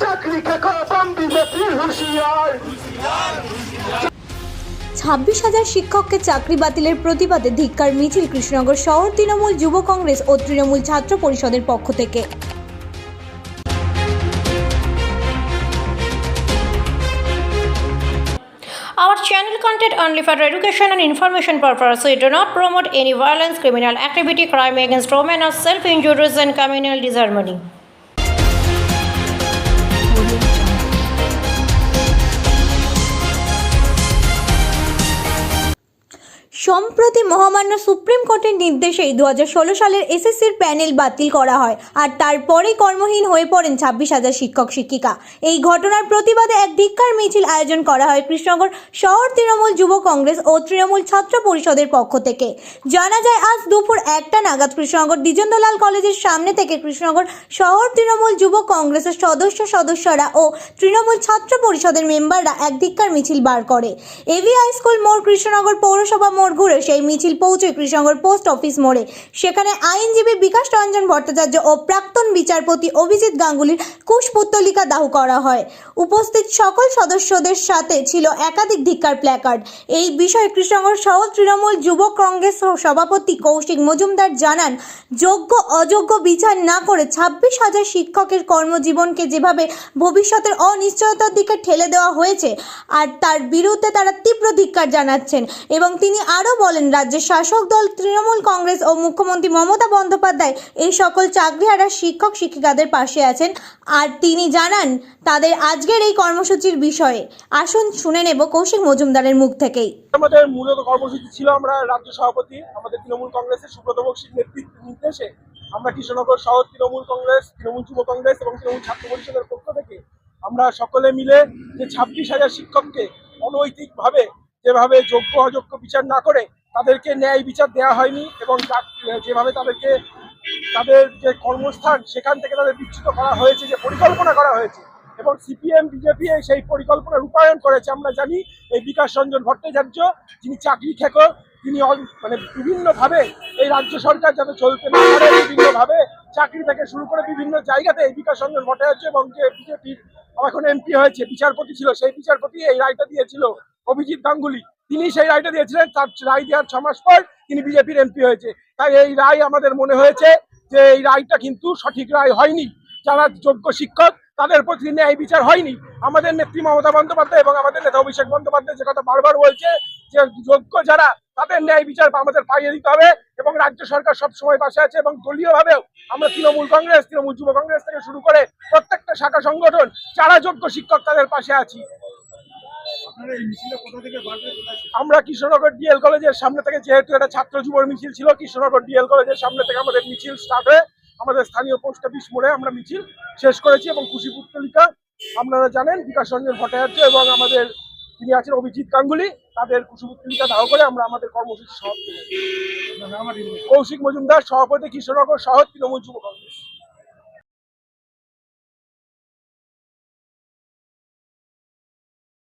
চাকরি খেকো বিজেপি হুঁশিয়ার ছাব্বিশ হাজার শিক্ষককে চাকরি বাতিলের প্রতিবাদে ধিক্কার মিছিল কৃষ্ণনগর শহর তৃণমূল যুব কংগ্রেস ও তৃণমূল ছাত্র পরিষদের পক্ষ থেকে Our channel content only for education and information purpose. We do not promote any violence, criminal activity, crime against women, or self-injuries and communal disharmony. সম্প্রতি মহামান্য সুপ্রিম কোর্টের নির্দেশেই দু সালের এসএসসির প্যানেল বাতিল করা হয় আর তারপরেই কর্মহীন হয়ে পড়েন ছাব্বিশ হাজার শিক্ষক শিক্ষিকা। এই ঘটনার প্রতিবাদে এক ধিক্কার মিছিল আয়োজন করা হয় কৃষ্ণনগর শহর তৃণমূল যুব কংগ্রেস ও তৃণমূল ছাত্র পরিষদের পক্ষ থেকে। জানা যায়, আজ দুপুর একটা নাগাদ কৃষ্ণনগর দ্বিজেন্দ্রলাল কলেজের সামনে থেকে কৃষ্ণনগর শহর তৃণমূল যুব কংগ্রেসের সদস্য সদস্যরা ও তৃণমূল ছাত্র পরিষদের মেম্বাররা এক ধিক্কার মিছিল বার করে। এভি হাই স্কুল মোড় কৃষ্ণনগর পৌরসভা মোড় ঘুরে সেই মিছিল পৌঁছে কৃষ্ণনগর পোস্ট অফিস মোড়ে। সেখানে আইনজীবী বিকাশ রঞ্জন ভট্টাচার্য ও প্রাক্তন বিচারপতি অভিজিৎ গাঙ্গুলির কুশপুত্তলিকা দাহ করা হয়। উপস্থিত সকল সদস্যদের সাথে ছিল একাধিক ধিক্কার প্ল্যাকার্ড। এই বিষয়ে কৃষ্ণনগর সহ তৃণমূল যুব কংগ্রেস সভাপতি কৌশিক মজুমদার জানান, যোগ্য, অযোগ্য বিচার না করে ছাব্বিশ হাজার শিক্ষকের কর্মজীবনকে যেভাবে ভবিষ্যতের অনিশ্চয়তার দিকে ঠেলে দেওয়া হয়েছে, আর তার বিরুদ্ধে তারা তীব্র ধিক্কার জানাচ্ছেন এবং তিনি আরও বলেন রাজ্যের শাসক দল, তৃণমূল কংগ্রেস ও মুখ্যমন্ত্রী মমতা বন্দ্যোপাধ্যায় এই সকল চাকরিহারা শিক্ষক শিক্ষিকাদের পাশে আছেন। আর তিনি জানান, তাদের আজকের এই কর্মসূচির বিষয়ে। আসুন, শুনে নেব কৌশিক মজুমদারের মুখ থেকেই। আমাদের মূলত কর্মসূচি ছিল আমরা রাজ্য সভাপতি, আমাদের তৃণমূল কংগ্রেসের সুব্রত বক্সির নেতৃত্ব নির্দেশে আমরা কৃষ্ণনগর শহর তৃণমূল কংগ্রেস, তৃণমূল যুব কংগ্রেস এবং তৃণমূল ছাত্র পরিষদের পক্ষ থেকে আমরা সকলে মিলে যে ছাব্বিশ হাজার শিক্ষককে অনৈতিকভাবে যেভাবে যোগ্য অযোগ্য বিচার না করে তাদেরকে ন্যায় বিচার দেওয়া হয়নি এবং যেভাবে তাদেরকে তাদের যে কর্মস্থান সেখান থেকে তাদের বিচ্যুত করা হয়েছে, যে পরিকল্পনা করা হয়েছে এবং সিপিএম, বিজেপি সেই পরিকল্পনা রূপায়ণ করেছে, আমরা জানি এই বিকাশ রঞ্জন ভট্টাচার্য, যিনি চাকরি খেকো তিনি মানে বিভিন্নভাবে এই রাজ্য সরকার যাতে চলতে না পারে, বিভিন্নভাবে চাকরি থেকে শুরু করে বিভিন্ন জায়গাতে এই বিকাশ রঞ্জন ভট্টাচার্য এবং যে বিজেপির এখন এমপি হয়েছে, বিচারপতি ছিল, সেই বিচারপতি এই রায়টা দিয়েছিল। অভিজিৎ গাঙ্গুলি তিনি সেই রায়টা দিয়েছিলেন। তার রায় দেওয়ার ছ মাস পর তিনি বিজেপির এমপি হয়েছে। তাই এই রায় আমাদের মনে হয়েছে যে এই রায়টা কিন্তু সঠিক রায় হয়নি। যারা যোগ্য শিক্ষক, তাদের প্রতি ন্যায় বিচার হয়নি। আমাদের নেত্রী মমতা বন্দ্যোপাধ্যায় এবং আমাদের নেতা অভিষেক বন্দ্যোপাধ্যায় যে কথা বারবার বলছে, যে যোগ্য যারা, তাদের ন্যায় বিচার আমাদের পাইয়ে দিতে হবে এবং রাজ্য সরকার সব সময় পাশে আছে এবং দলীয়ভাবেও আমরা তৃণমূল কংগ্রেস, তৃণমূল যুব কংগ্রেস থেকে শুরু করে প্রত্যেকটা শাখা সংগঠন, যারা যোগ্য শিক্ষক তাদের পাশে আছি। আমরা কৃষ্ণনগর ডিএল কলেজের সামনে থেকে যেহেতু এটা ছাত্র যুবর মিছিল ছিল কৃষ্ণনগর ডিএল কলেজের সামনে থেকে আমাদের মিছিল স্টার্ট হয়ে আমাদের স্থানীয় পোস্ট অফিস মোড়ে আমরা মিছিল শেষ করেছি এবং খুশি পুত্তলিকা আপনারা জানেন বিকাশ রঞ্জন ভট্টাচার্য এবং আমাদের তিনি আছেন অভিজিৎ গাঙ্গুলি তাদের কুশপুত্তলিকা দাহ করে আমরা আমাদের কর্মসূচি সমাপ্ত কৌশিক মজুমদার সভাপতি কৃষ্ণনগর শহর তৃণমূল যুব কংগ্রেস।